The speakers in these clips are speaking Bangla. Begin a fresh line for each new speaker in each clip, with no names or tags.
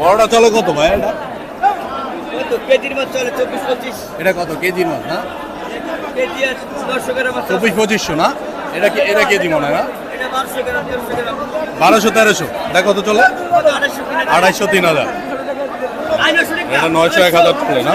বড়টা চলে কত ভাই এটা?
কত? কেজির মাছ চলে চব্বিশ পঁচিশ।
এটা কত? কেজির মাছ না? চব্বিশ পঁচিশশো না? এটা এটা কেজি মনে হয় না?
বারোশো
তেরোশো দেখো তো চলে?
আড়াইশো
তিন হাজার।
নয়শো
এটা নয়শো এক হাজার করে না?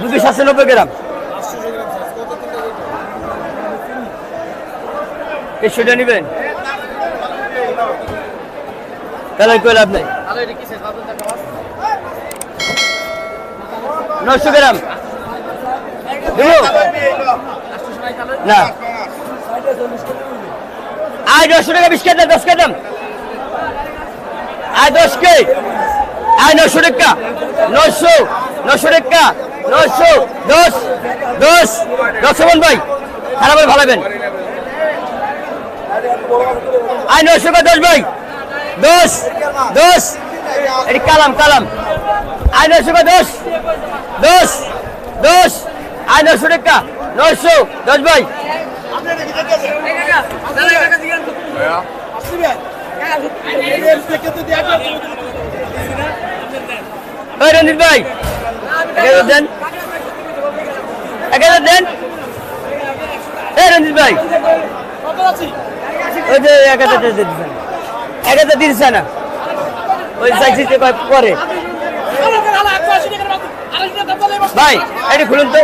দুশো সাতশো নব্বই গ্রাম। দেড়শোটা নেবেন? তাহলে কই লাভ নাই। নশো গ্রাম। না। আয় দশশো টাকা বিশ কেটে দশ কেটাম আয়, দশ কে আয় নশো টাকা নশো নশো টাকা নশো দশ দশ দশ ভাই খারাপ হলে ভালাবেন আয় নশো টাকা দশ ভাই দশ দশ এটি কালাম কালাম আয় নশো দশ দশ দশ আয় নশো টাকা নশো দশ ভাই ওই রঞ্জিত ভাই দেন। এক হাজার দেন। এই রঞ্জিত ভাই, ওই যে এক হাজার এক হাজার না। ওই চাইছি পরে। ভাই, এটি খুলুন তো।